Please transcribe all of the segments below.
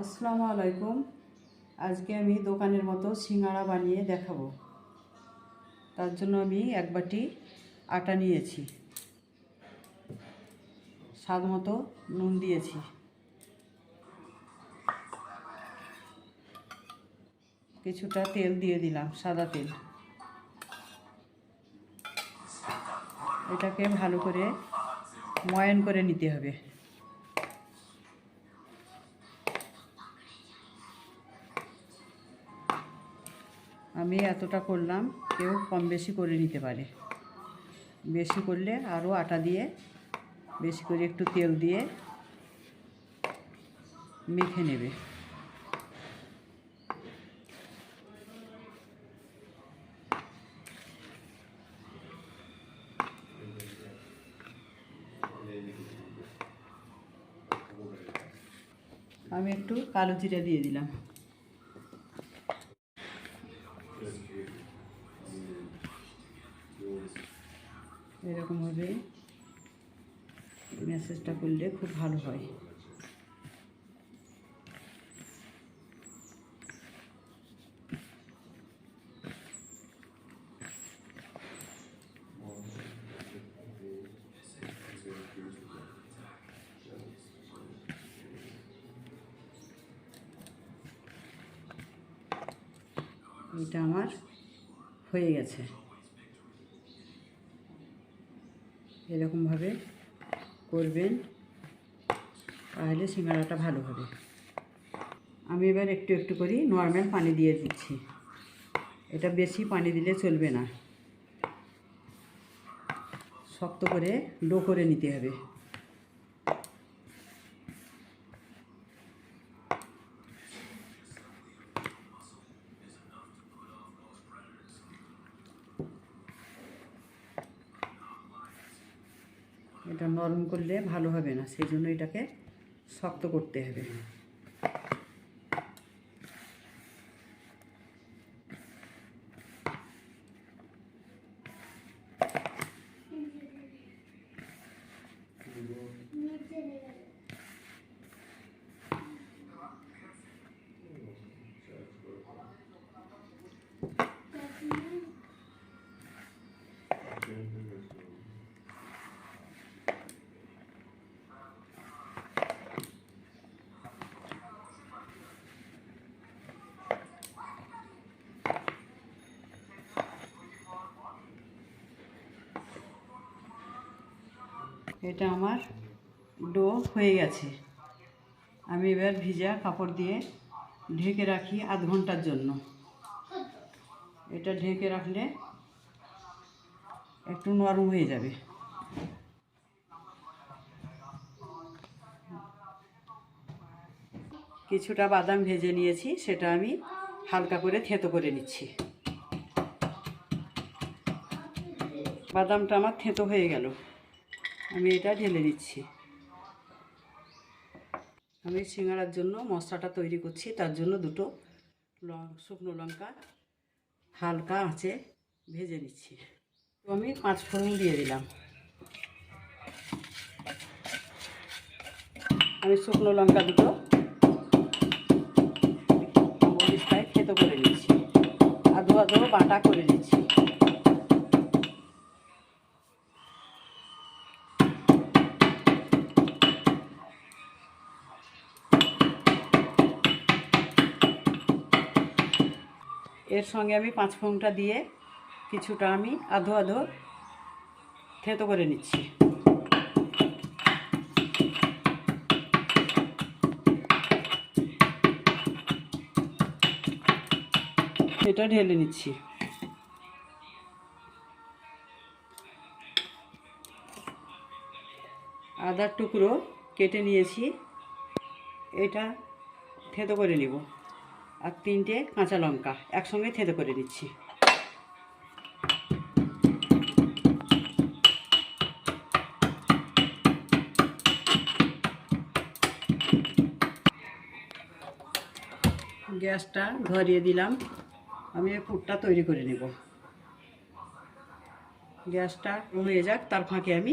আসসালামু আলাইকুম। আজকে আমি দোকানের মতো সিঙ্গাড়া বানিয়ে দেখাবো। তার জন্য আমি এক বাটি আটা নিয়েছি। স্বাদ মতো নুন দিয়েছি। কিছুটা তেল দিয়ে দিলাম, সাদা তেল। এটাকে ভালো করে ময়ান করে নিতে হবে। আমি এতটা করলাম, কেউ কম বেশি করে নিতে পারে। বেশি করলে আরও আটা দিয়ে, বেশি করে একটু তেল দিয়ে মেখে নেবে। আমি একটু কালো জিরা দিয়ে দিলাম এরকমভাবে মেসেজটা করলে খুব ভালো হয়। এটা আমার হয়ে গেছে। এরকমভাবে করবেন। তাহলে সিঙ্গাড়াটা ভালো হবে। আমি এবার একটু একটু করি, নর্মাল পানি দিয়ে দিচ্ছি। এটা বেশি পানি দিলে চলবে না। শক্ত করে ডো করে নিতে হবে। এটা নরম করলে ভালো হবে না, সেই জন্য এটাকে শক্ত করতে হবে। এটা আমার ডো হয়ে গেছে। আমি এবার ভিজা কাপড় দিয়ে ঢেকে রাখি আধ ঘণ্টার জন্য। এটা ঢেকে রাখলে একটু নরম হয়ে যাবে। কিছুটা বাদাম ভেজে নিয়েছি, সেটা আমি হালকা করে থেতো করে নিচ্ছি। বাদামটা আমার থেতো হয়ে গেল। আমি এটা ঢেলে দিচ্ছি। আমি সিঙ্গাড়ার জন্য মশলাটা তৈরি করছি। তার জন্য দুটো লং শুকনো লঙ্কা হালকা আঁচে ভেজে নিচ্ছি। তো আমি পাঁচ ফোড়ন দিয়ে দিলাম। আমি শুকনো লঙ্কা দুটো মরিচটায় খেতো করে নিচ্ছি। আদু আদু বাটা করে নিচ্ছি। এর সঙ্গে আমি পাঁচ ফোড়নটা দিয়ে কিছুটা আমি আধো আধো থেতো করে নিচ্ছি। এটা ঢেলে নিচ্ছি। আদার টুকরো কেটে নিয়েছি। এটা থেতো করে নিব। আর তিনটে কাঁচা লঙ্কা একসঙ্গে থেতো করে নিচ্ছি। গ্যাসটা ধরিয়ে দিলাম। আমি এই পুরটা তৈরি করে নেব। গ্যাসটা হয়ে যাক, তার ফাঁকে আমি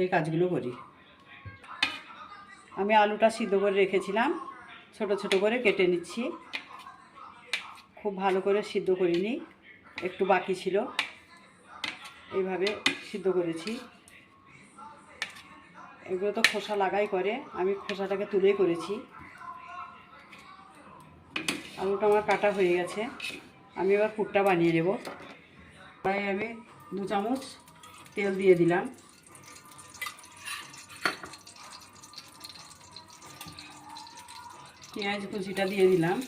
এই কাজগুলো করি। আমি আলুটা সিদ্ধ করে রেখেছিলাম। ছোট ছোট করে কেটে নিচ্ছি। খুব ভালো করে সিদ্ধ করিনি একটু বাকি ছিল। এইভাবে সিদ্ধ করেছি। এগুলো তো খোসা লাগাই করে। আমি খোসাটাকে তুলেই করেছি। আলুটা আমার কাটা হয়ে গেছে। আমি এবার পুরটা বানিয়ে নেব। তাই আমি দু চামচ তেল দিয়ে দিলাম। পেঁয়াজ কুচিটা দিয়ে দিলাম।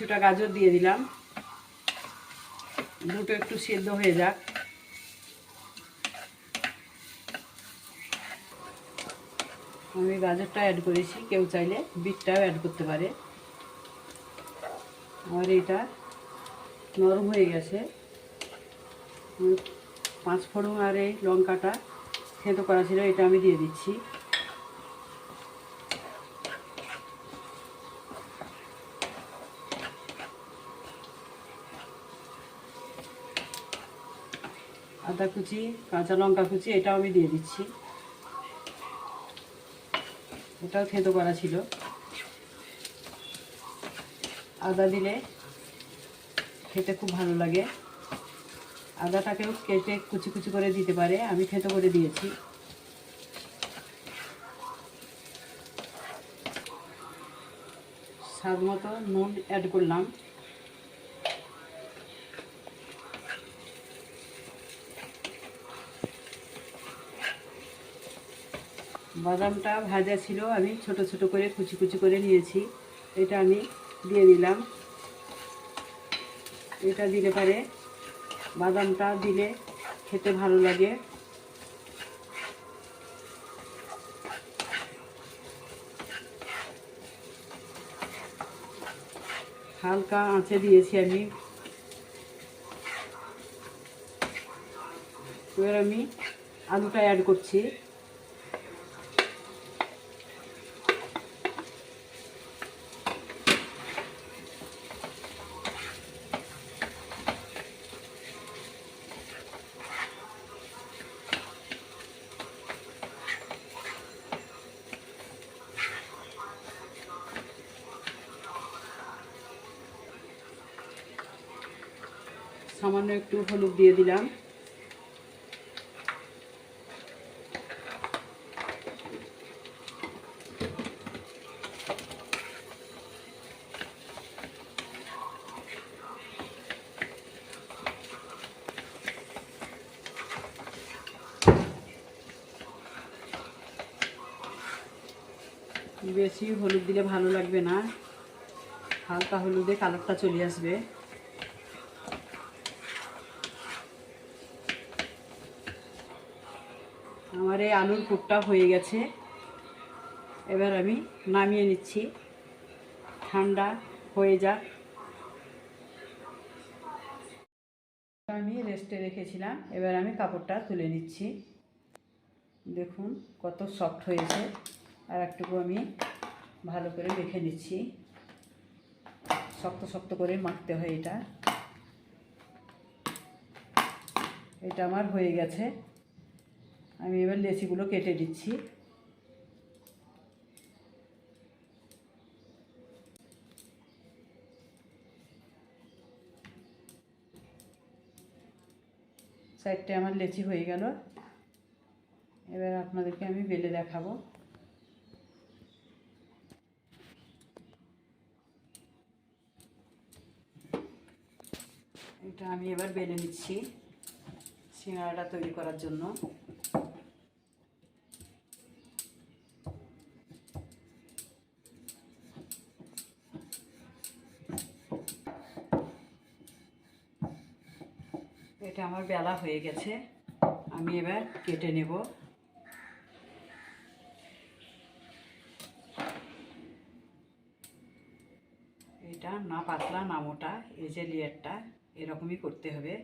কিছুটা গাজর দিয়ে দিলাম। দুটো একটু সেদ্ধ হয়ে যাক। আমি গাজরটা অ্যাড করেছি, কেউ চাইলে বিটটাও অ্যাড করতে পারে। আমার এটা নরম হয়ে গেছে। পাঁচ ফোড়ন আর এই লঙ্কাটা থেঁতো করা ছিল, এটা আমি দিয়ে দিচ্ছি। আদা কুচি, কাঁচা লঙ্কা কুচি, এটাও আমি দিয়ে দিচ্ছি। এটাও থেঁতো করা ছিল। আদা দিলে খেতে খুব ভালো লাগে। আদাটাকেও কেটে কুচি কুচি করে দিতে পারে। আমি থেঁতো করে দিয়েছি। স্বাদ মতো নুন অ্যাড করলাম। বাদামটা ভাজা ছিল, আমি ছোট ছোট করে কুচি কুচি করে নিয়েছি। এটা আমি দিয়ে দিলাম। এটা দিলে পারে বাদামটা দিলে খেতে ভালো লাগে। হালকা আঁচে দিয়েছি আমি। এবার আমি আলুটা অ্যাড করছি। সামান্য একটু হলুদ দিয়ে দিলাম। বেশি হলুদ দিলে ভালো লাগবে না। হালকা হলুদে কালারটা চলে আসবে। এই আলুর পুরটা হয়ে গেছে। এবার আমি নামিয়ে নিচ্ছি। ঠান্ডা হয়ে যাক। আমি রেস্টে রেখেছিলাম। এবার আমি কাপড়টা তুলে নিচ্ছি। দেখুন কত সফট হয়েছে। আর একটুকু আমি ভালো করে মেখে নিচ্ছি। শক্ত শক্ত করে মাখতে হয় এটা। এটা আমার হয়ে গেছে। আমি এবার লেচিগুলো কেটে দিচ্ছি। সাইডটা আমার লেচি হয়ে গেল। এবার আপনাদেরকে আমি বেলে দেখাবো। এটা আমি এবার বেলে নিচ্ছি। সিঙ্গাড়াটা তৈরি করার জন্য এটা আমার বেলা হয়ে গেছে। আমি এবার কেটে নেব। এটা না পাতলা না মোটা, এই যে লেয়ারটা, এরকমই করতে হবে।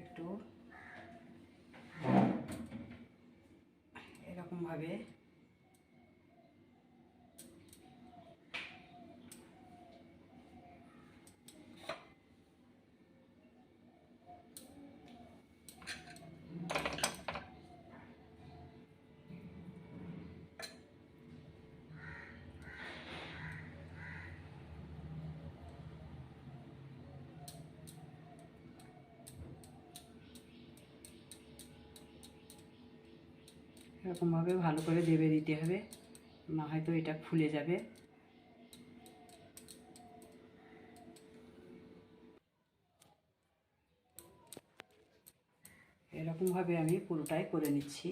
একটু এরকমভাবে এরকমভাবে ভালো করে দেবে দিতে হবে, না হয়তো এটা ফুলে যাবে। এরকমভাবে আমি পুরোটাই করে নিচ্ছি।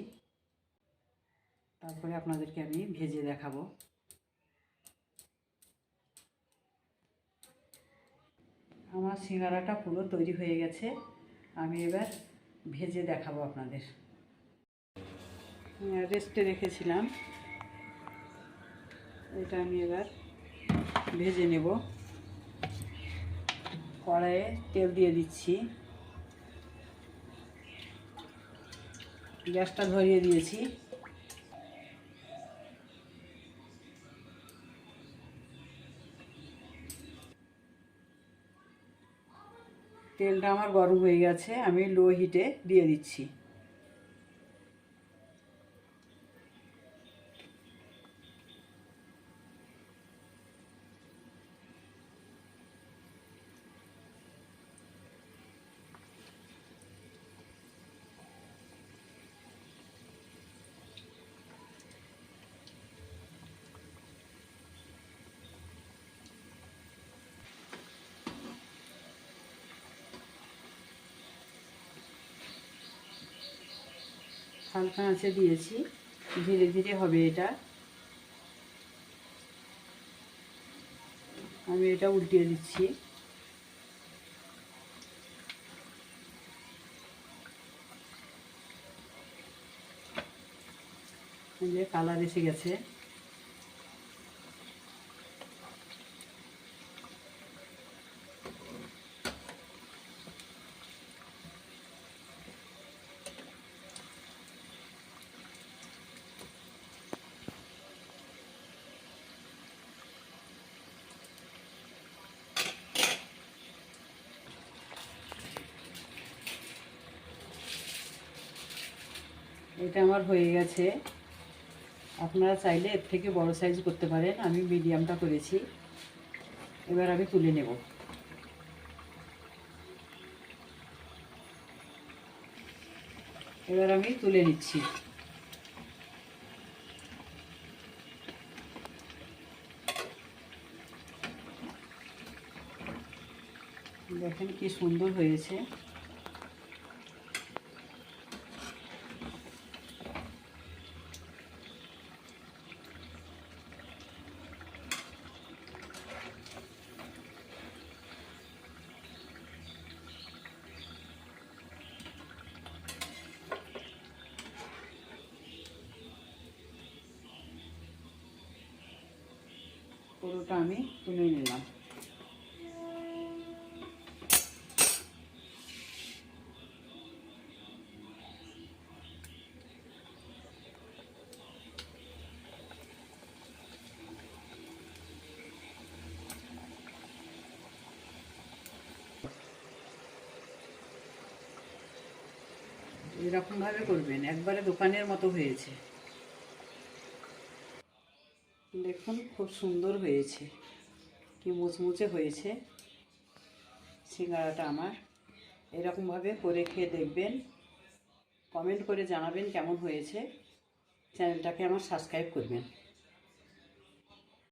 তারপরে আপনাদেরকে আমি ভেজে দেখাবো। আমার সিঙ্গারাটা পুরো তৈরি হয়ে গেছে, আমি এবার ভেজে দেখাবো আপনাদের। রেস্টে রেখেছিলাম। এটা আমি এবার ভেজে নেব। কড়াইয়ে তেল দিয়ে দিচ্ছি। গ্যাসটা ধরিয়ে দিয়েছি। তেলটা আমার গরম হয়ে গেছে, আমি লো হিটে দিয়ে দিচ্ছি। হালকা আঁচে দিয়েছি ধীরে ধীরে হবে এটা। আমি এটা উল্টিয়ে দিচ্ছি। কালার এসে গেছে। এটা আমার হয়ে গেছে। আপনারা চাইলে এর থেকে বড় সাইজ করতে পারেন, আমি মিডিয়ামটা করেছি। এবার আমি তুলে নেব। এবার আমি তুলে নিচ্ছি। দেখেন কি সুন্দর হয়েছে। পুরোটা আমি তুলে নিলাম। এরকমভাবে করবেন একবারে দোকানের মতো হয়েছে। দেখুন, খুব সুন্দর হয়েছে। কি মুচমুচে হয়েছে। সিঙ্গারাটা আমার। এরকমভাবে করে খেয়ে দেখবেন। কমেন্ট করে জানাবেন কেমন হয়েছে। চ্যানেলটাকে আমার সাবস্ক্রাইব করবেন।